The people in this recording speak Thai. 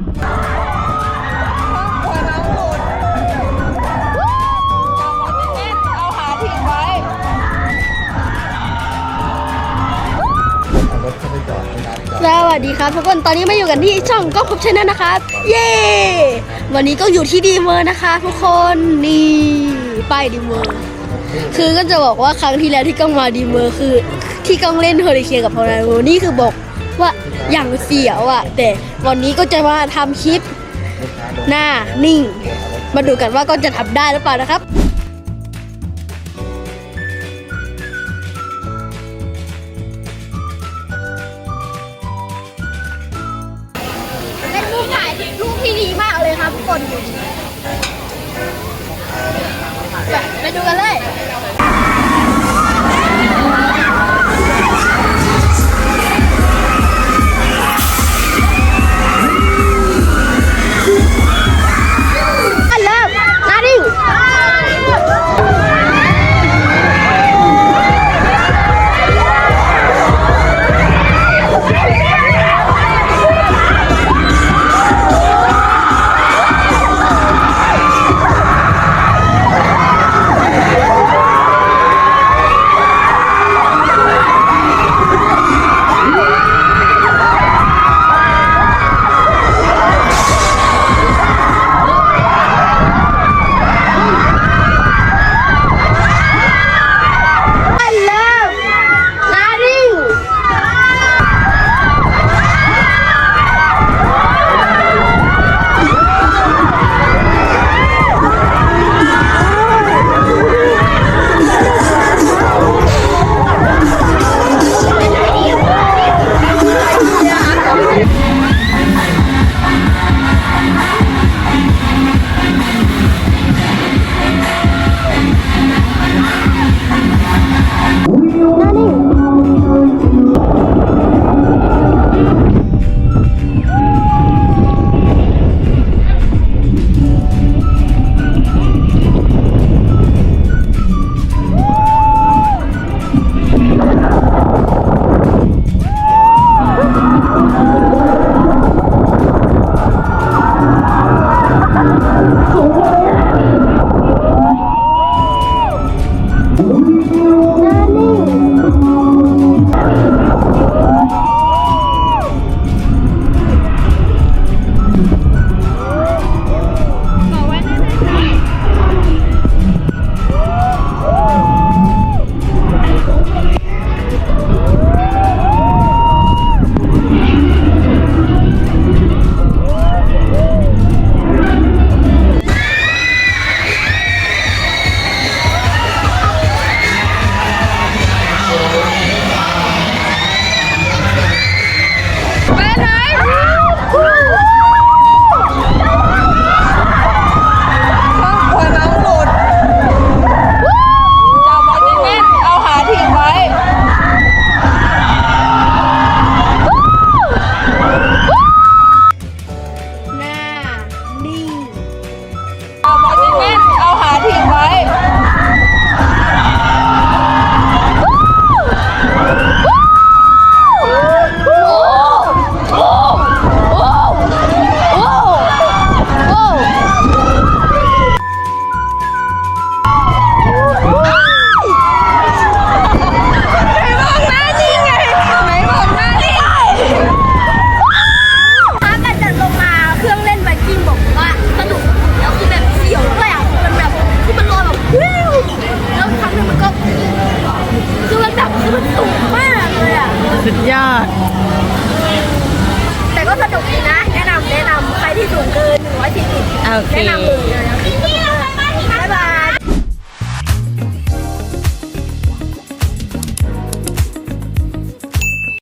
สวัสดีครับทุกคน ตอนนี้มาอยู่กันที่ช่องก็ครบชแนลนะครับ เย้ วันนี้ก็อยู่ที่ดีเมอร์นะคะทุกคน นี่ไปดีเมอร์ คือก็จะบอกว่าครั้งที่แล้วที่ก้องมาดีเมอร์คือ ที่ก้องเล่นเฮอริเคีนกับพอนาโนนี่คือบอก ว่าอย่างเสียวอะแต่วันนี้ก็จะมาทำคลิปหน้านิ่ง มาดูกันว่าก็จะทำได้หรือเปล่านะครับเป็นรูปถ่ายรูปที่ดีมากเลยครับทุกคนแบบไปดูกันเลย ไปไหนหัวน้องหลุดจับไว้แน่นเอาขาถีบไว้ หน้านิ่งจับไว้แน่นเอาขาถีบไวุ้ดยอด แต่ก็สนุกดีนะ แนะนำแนะนำใครที่สูงเกิน140โอเค แนะนำเลย